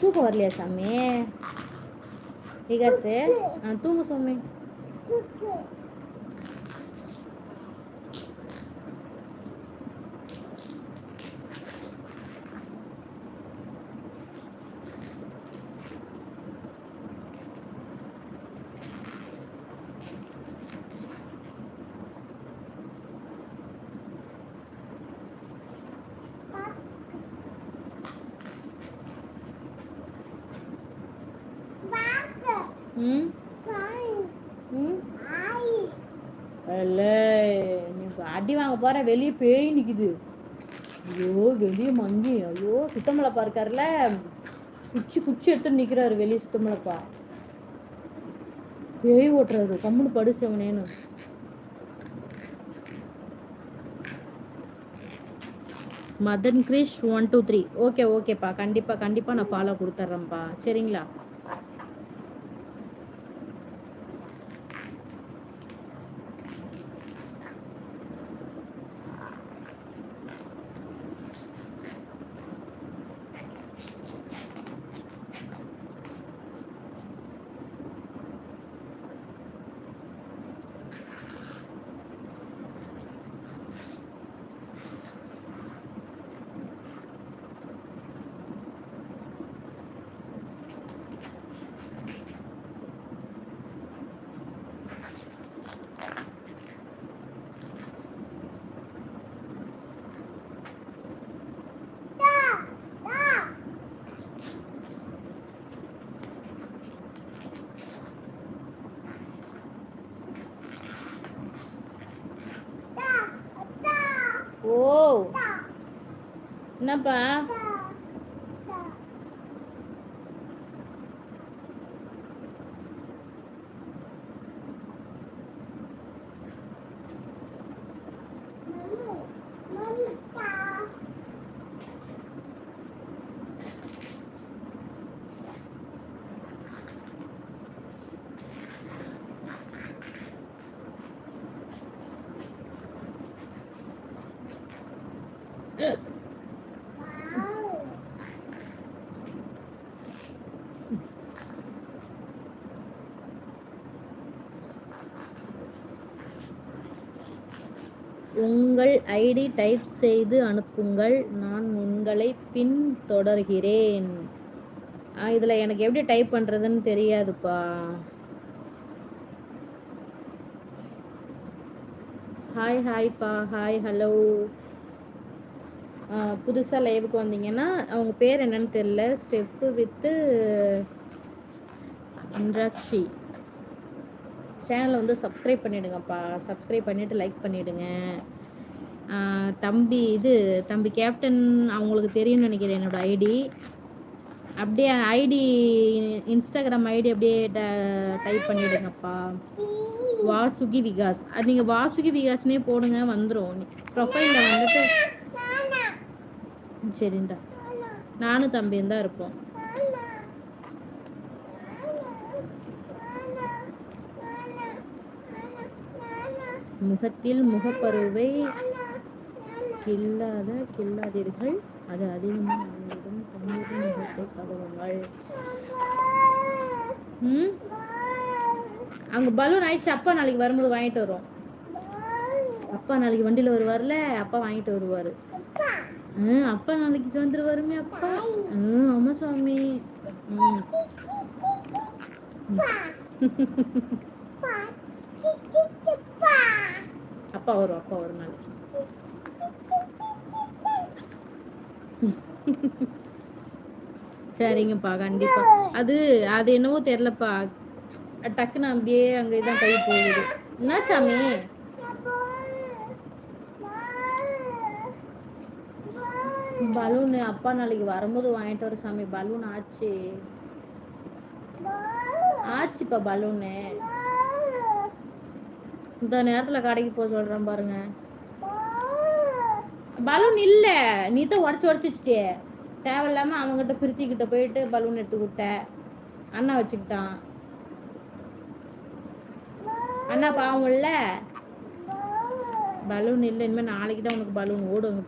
தூக்கம் வரலையா சாமி விகாசு ஆ தூங்கு சாமி அடி வாங்க போற வெளியே பேய் நிக்குது. ஐயோ வெளியே மங்கி ஐயோ சுத்தமலைப்பா இருக்காருல்ல குச்சி குச்சி எடுத்து நிக்கிறாரு வெளியே சுத்தமலைப்பா. பேய் ஓட்டுறாரு கம்முன்னு படுசவனேன்னு Madan Krish one two three okay ஓகேப்பா கண்டிப்பாக கண்டிப்பாக நான் ஃபாலோ கொடுத்துட்றேன்ப்பா. சரிங்களா? Wow. Na ba? உங்கள் ஐடி டைப் செய்து அனுப்புங்கள். நான் உங்களை பின்தொடர்கிறேன் இதில் எனக்கு எப்படி டைப் பண்ணுறதுன்னு தெரியாதுப்பா. ஹாய் ஹாய்ப்பா ஹாய் ஹலோ புதுசாக லைவுக்கு வந்தீங்கன்னா அவங்க பேர் என்னன்னு தெரியல. ஸ்டெப்பு வித்து அன்ராக்ஷி சேனலை வந்து சப்ஸ்கிரைப் பண்ணிடுங்கப்பா. சப்ஸ்கிரைப் பண்ணிவிட்டு லைக் பண்ணிவிடுங்க தம்பி இது தம்பி கேப்டன் அவங்களுக்கு தெரியும்னு நினைக்கிறேன் என்னோட ஐடி அப்படியே ஐடி இன்ஸ்டாகிராம் ஐடி அப்படியே டைப் பண்ணிவிடுங்கப்பா வாசுகி விகாஸ். அது நீங்கள் வாசுகி விகாஸ்னே போடுங்க வந்துடும் ப்ரொஃபைலில் வந்துட்டு சரிண்டா. நானும் தம்பியும் தான் இருப்போம். முகத்தில் முகப்பருவை கில்லாத கில்லாதீர்கள். அது அதிகமாக ஆகிவிடும். தண்ணீரின் முகத்தை கழுவுங்கள். ம்? அங்கே பலூன் ஆயிடுச்சு. அப்பா நாளைக்கு வரும்போது வாங்கிட்டு வரும் அப்பா நாளைக்கு வண்டியில் வருவார்ல? அப்பா வாங்கிட்டு வருவார். ம் அப்பா நாளைக்கு வந்துருவாருமே அப்பா. ம் ஆமா சாமி. ம். அப்பா வரும் அப்பா வரும் நாளைக்கு. சரிங்கப்பா கண்டிப்பா. அது அது என்னவோ தெரிலப்பா டக்குன்னு அப்படியே அங்கே தான் கை போகுது. என்ன சாமி? பலூனு அப்பா நாளைக்கு வரும்போது வாங்கிட்டு வர சாமி. பலூன் ஆச்சு. ஆச்சுப்பா பலூனு. இந்த நேரத்துல கடைக்கு போக சொல்றேன் பாருங்க. பலூன் இல்ல. நீ தான் உடச்சு உடச்சு வச்சுட்டே தேவையில்லாம அவங்ககிட்ட பிரித்திக்கிட்ட போயிட்டு பலூன் எடுத்து விட்ட அண்ணா வச்சுக்கிட்டான். அண்ணா பாவம் இல்ல. பலூன் இல்லை. இனிமேல் நாளைக்கு தான் உனக்கு பலூன் ஓடும்.